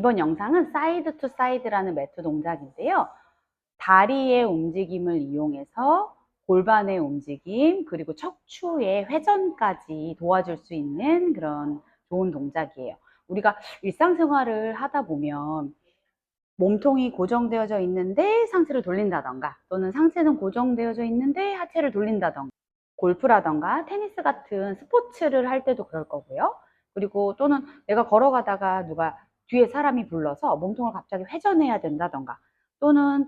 이번 영상은 사이드 투 사이드라는 매트 동작인데요. 다리의 움직임을 이용해서 골반의 움직임, 그리고 척추의 회전까지 도와줄 수 있는 그런 좋은 동작이에요. 우리가 일상생활을 하다 보면 몸통이 고정되어져 있는데 상체를 돌린다던가 또는 상체는 고정되어져 있는데 하체를 돌린다던가 골프라던가 테니스 같은 스포츠를 할 때도 그럴 거고요. 그리고 또는 내가 걸어가다가 누가 뒤에 사람이 불러서 몸통을 갑자기 회전해야 된다던가 또는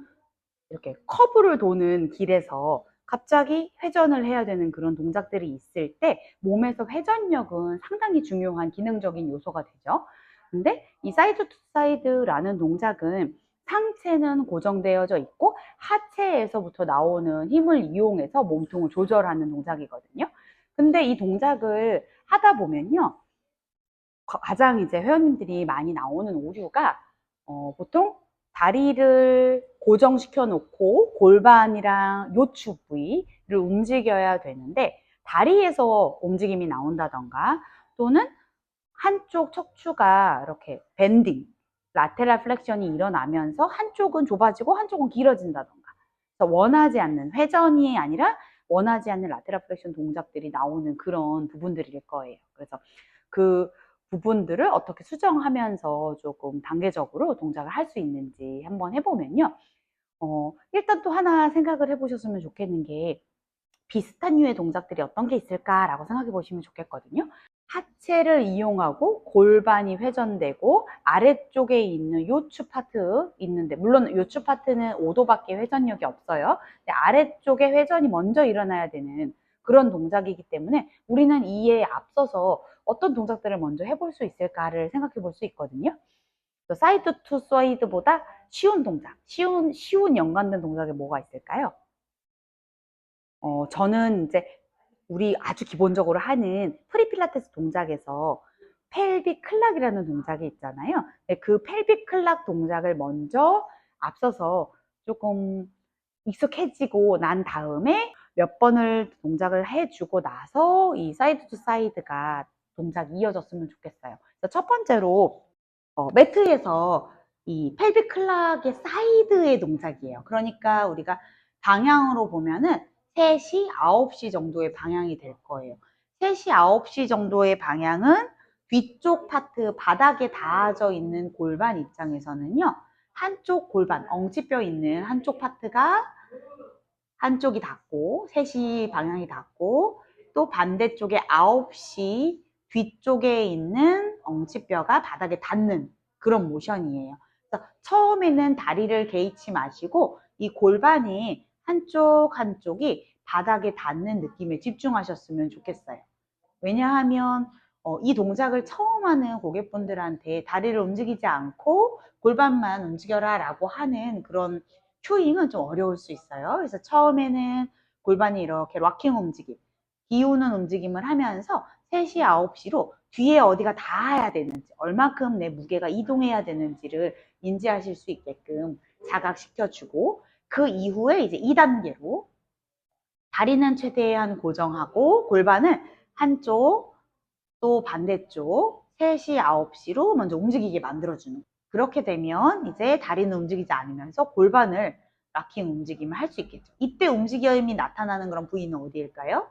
이렇게 커브를 도는 길에서 갑자기 회전을 해야 되는 그런 동작들이 있을 때 몸에서 회전력은 상당히 중요한 기능적인 요소가 되죠. 근데 이 사이드 투 사이드라는 동작은 상체는 고정되어져 있고 하체에서부터 나오는 힘을 이용해서 몸통을 조절하는 동작이거든요. 근데 이 동작을 하다 보면요. 가장 이제 회원님들이 많이 나오는 오류가 어, 보통 다리를 고정시켜 놓고 골반이랑 요추 부위를 움직여야 되는데 다리에서 움직임이 나온다던가 또는 한쪽 척추가 이렇게 밴딩, 라테랄 플렉션이 일어나면서 한쪽은 좁아지고 한쪽은 길어진다던가 그래서 원하지 않는 회전이 아니라 원하지 않는 라테랄 플렉션 동작들이 나오는 그런 부분들일 거예요. 그래서 그 부분들을 어떻게 수정하면서 조금 단계적으로 동작을 할 수 있는지 한번 해보면요. 어, 일단 또 하나 생각을 해보셨으면 좋겠는 게 비슷한 류의 동작들이 어떤 게 있을까라고 생각해 보시면 좋겠거든요. 하체를 이용하고 골반이 회전되고 아래쪽에 있는 요추 파트 있는데 물론 요추 파트는 5도밖에 회전력이 없어요. 아래쪽에 회전이 먼저 일어나야 되는 그런 동작이기 때문에 우리는 이에 앞서서 어떤 동작들을 먼저 해볼 수 있을까를 생각해 볼 수 있거든요. 사이드 투 사이드보다 쉬운 동작, 쉬운, 쉬운 연관된 동작이 뭐가 있을까요? 어, 저는 이제 우리 아주 기본적으로 하는 프리필라테스 동작에서 펠빅 클락이라는 동작이 있잖아요. 네, 그 펠빅 클락 동작을 먼저 앞서서 조금 익숙해지고 난 다음에 몇 번을 동작을 해주고 나서 이 사이드 투 사이드가 동작이 이어졌으면 좋겠어요. 첫 번째로 어, 매트에서 이 펠빅 클락의 사이드의 동작이에요. 그러니까 우리가 방향으로 보면은 3시, 9시 정도의 방향이 될 거예요. 3시, 9시 정도의 방향은 뒤쪽 파트 바닥에 닿아져 있는 골반 입장에서는요. 한쪽 골반, 엉치뼈 있는 한쪽 파트가 한쪽이 닿고 3시 방향이 닿고 또 반대쪽에 9시 뒤쪽에 있는 엉치뼈가 바닥에 닿는 그런 모션이에요. 그래서 처음에는 다리를 개의치 마시고 이 골반이 한쪽 한쪽이 바닥에 닿는 느낌에 집중하셨으면 좋겠어요. 왜냐하면 어, 이 동작을 처음 하는 고객분들한테 다리를 움직이지 않고 골반만 움직여라 라고 하는 그런 큐잉은 좀 어려울 수 있어요. 그래서 처음에는 골반이 이렇게 락킹 움직임, 기우는 움직임을 하면서 3시, 9시로 뒤에 어디가 닿아야 되는지, 얼마큼 내 무게가 이동해야 되는지를 인지하실 수 있게끔 자각시켜주고 그 이후에 이제 2단계로 다리는 최대한 고정하고 골반은 한쪽 또 반대쪽 3시, 9시로 먼저 움직이게 만들어주는 그렇게 되면 이제 다리는 움직이지 않으면서 골반을 락킹 움직임을 할 수 있겠죠. 이때 움직임이 나타나는 그런 부위는 어디일까요?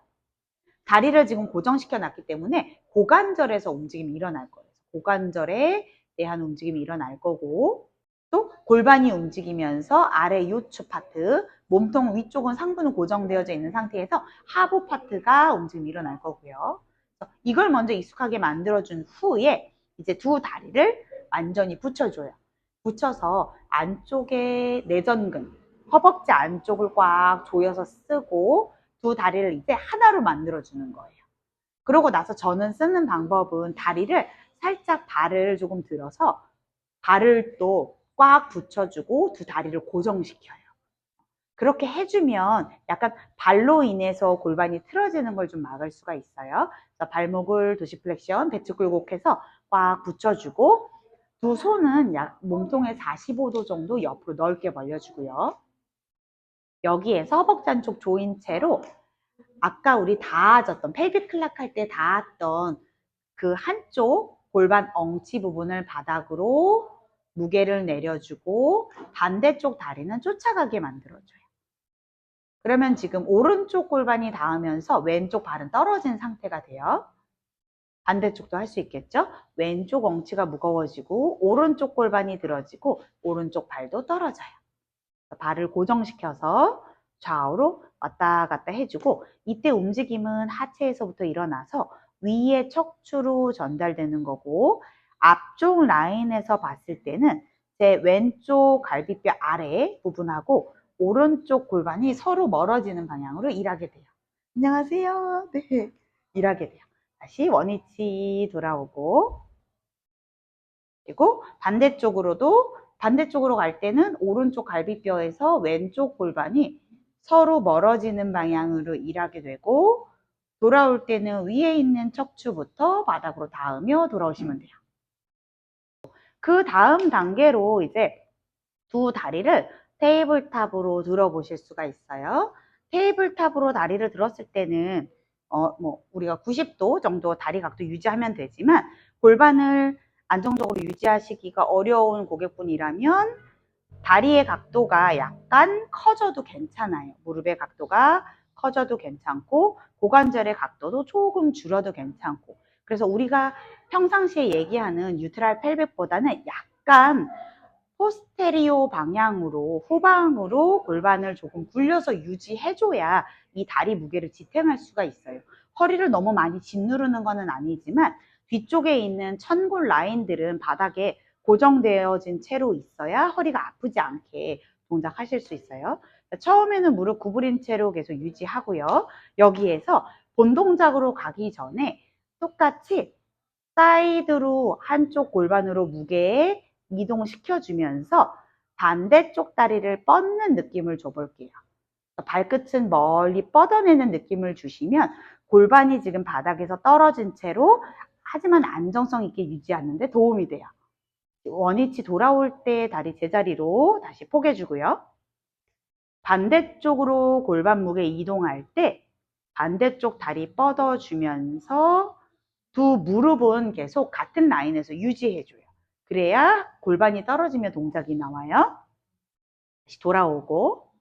다리를 지금 고정시켜 놨기 때문에 고관절에서 움직임이 일어날 거예요. 고관절에 대한 움직임이 일어날 거고 또 골반이 움직이면서 아래 요추 파트, 몸통 위쪽은 상부는 고정되어져 있는 상태에서 하부 파트가 움직임이 일어날 거고요. 이걸 먼저 익숙하게 만들어준 후에 이제 두 다리를 완전히 붙여줘요. 붙여서 안쪽에 내전근, 허벅지 안쪽을 꽉 조여서 쓰고 두 다리를 이제 하나로 만들어주는 거예요. 그러고 나서 저는 쓰는 방법은 다리를 살짝 발을 조금 들어서 발을 또 꽉 붙여주고 두 다리를 고정시켜요. 그렇게 해주면 약간 발로 인해서 골반이 틀어지는 걸 좀 막을 수가 있어요. 발목을 도시플렉션, 배측 굴곡해서 꽉 붙여주고 두 손은 약 몸통의 45도 정도 옆으로 넓게 벌려주고요. 여기에서 허벅지 안쪽 조인 채로 아까 우리 닿아졌던 펠빅 클락 할 때 닿았던 그 한쪽 골반 엉치 부분을 바닥으로 무게를 내려주고 반대쪽 다리는 쫓아가게 만들어줘요. 그러면 지금 오른쪽 골반이 닿으면서 왼쪽 발은 떨어진 상태가 돼요. 반대쪽도 할 수 있겠죠? 왼쪽 엉치가 무거워지고 오른쪽 골반이 들어지고 오른쪽 발도 떨어져요. 발을 고정시켜서 좌우로 왔다 갔다 해주고 이때 움직임은 하체에서부터 일어나서 위에 척추로 전달되는 거고 앞쪽 라인에서 봤을 때는 제 왼쪽 갈비뼈 아래 부분하고 오른쪽 골반이 서로 멀어지는 방향으로 일하게 돼요. 안녕하세요. 네. 일하게 돼요. 다시 원위치 돌아오고 그리고 반대쪽으로도 반대쪽으로 갈 때는 오른쪽 갈비뼈에서 왼쪽 골반이 서로 멀어지는 방향으로 일하게 되고 돌아올 때는 위에 있는 척추부터 바닥으로 닿으며 돌아오시면 돼요. 그 다음 단계로 이제 두 다리를 테이블탑으로 들어보실 수가 있어요. 테이블탑으로 다리를 들었을 때는 어, 뭐 우리가 90도 정도 다리 각도 유지하면 되지만 골반을 안정적으로 유지하시기가 어려운 고객분이라면 다리의 각도가 약간 커져도 괜찮아요. 무릎의 각도가 커져도 괜찮고 고관절의 각도도 조금 줄어도 괜찮고 그래서 우리가 평상시에 얘기하는 뉴트랄 펠빅보다는 약간 포스테리오 방향으로 후방으로 골반을 조금 굴려서 유지해줘야 이 다리 무게를 지탱할 수가 있어요. 허리를 너무 많이 짓누르는 것은 아니지만 뒤쪽에 있는 천골 라인들은 바닥에 고정되어진 채로 있어야 허리가 아프지 않게 동작하실 수 있어요. 처음에는 무릎 구부린 채로 계속 유지하고요. 여기에서 본 동작으로 가기 전에 똑같이 사이드로 한쪽 골반으로 무게 이동시켜주면서 반대쪽 다리를 뻗는 느낌을 줘볼게요. 발끝은 멀리 뻗어내는 느낌을 주시면 골반이 지금 바닥에서 떨어진 채로 하지만 안정성 있게 유지하는데 도움이 돼요. 원위치 돌아올 때 다리 제자리로 다시 포개주고요. 반대쪽으로 골반 무게 이동할 때 반대쪽 다리 뻗어주면서 두 무릎은 계속 같은 라인에서 유지해줘요. 그래야 골반이 떨어지며 동작이 나와요. 다시 돌아오고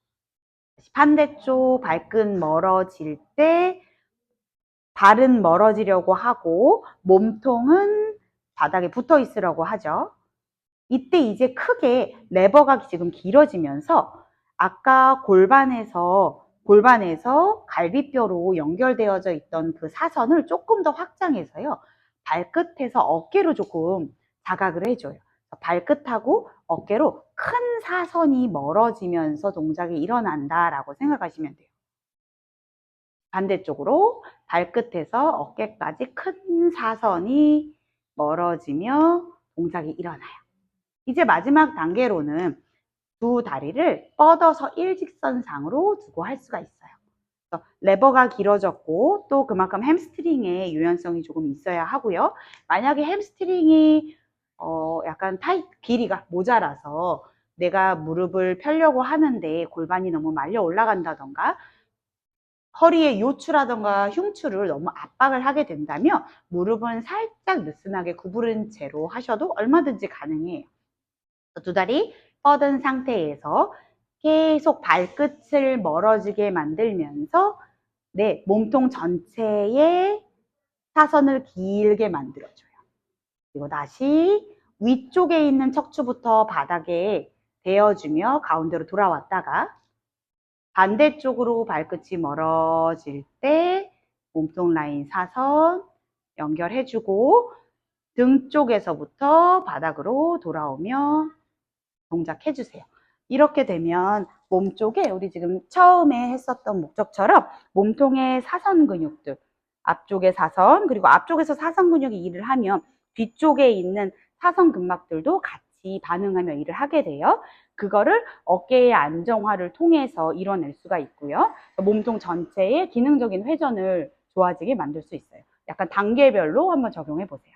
다시 반대쪽 발끝 멀어질 때 발은 멀어지려고 하고 몸통은 바닥에 붙어 있으려고 하죠. 이때 이제 크게 레버가 지금 길어지면서 아까 골반에서 골반에서 갈비뼈로 연결되어져 있던 그 사선을 조금 더 확장해서요. 발끝에서 어깨로 조금 자각을 해줘요. 발끝하고 어깨로 큰 사선이 멀어지면서 동작이 일어난다라고 생각하시면 돼요. 반대쪽으로 발끝에서 어깨까지 큰 사선이 멀어지며 동작이 일어나요. 이제 마지막 단계로는 두 다리를 뻗어서 일직선상으로 두고 할 수가 있어요. 레버가 길어졌고 또 그만큼 햄스트링의 유연성이 조금 있어야 하고요. 만약에 햄스트링이 어 약간 타이 길이가 모자라서 내가 무릎을 펴려고 하는데 골반이 너무 말려 올라간다던가 허리에 요추라던가 흉추를 너무 압박을 하게 된다면 무릎은 살짝 느슨하게 구부른 채로 하셔도 얼마든지 가능해요. 두 다리 뻗은 상태에서 계속 발끝을 멀어지게 만들면서 내 몸통 전체에 사선을 길게 만들어줘요. 그리고 다시 위쪽에 있는 척추부터 바닥에 대어주며 가운데로 돌아왔다가 반대쪽으로 발끝이 멀어질 때 몸통 라인 사선 연결해주고 등 쪽에서부터 바닥으로 돌아오며 동작해주세요. 이렇게 되면 몸 쪽에 우리 지금 처음에 했었던 목적처럼 몸통의 사선 근육들 앞쪽에 사선 그리고 앞쪽에서 사선 근육이 일을 하면 뒤쪽에 있는 사선 근막들도 같이 반응하며 일을 하게 돼요. 그거를 어깨의 안정화를 통해서 이뤄낼 수가 있고요. 몸통 전체의 기능적인 회전을 좋아지게 만들 수 있어요. 약간 단계별로 한번 적용해 보세요.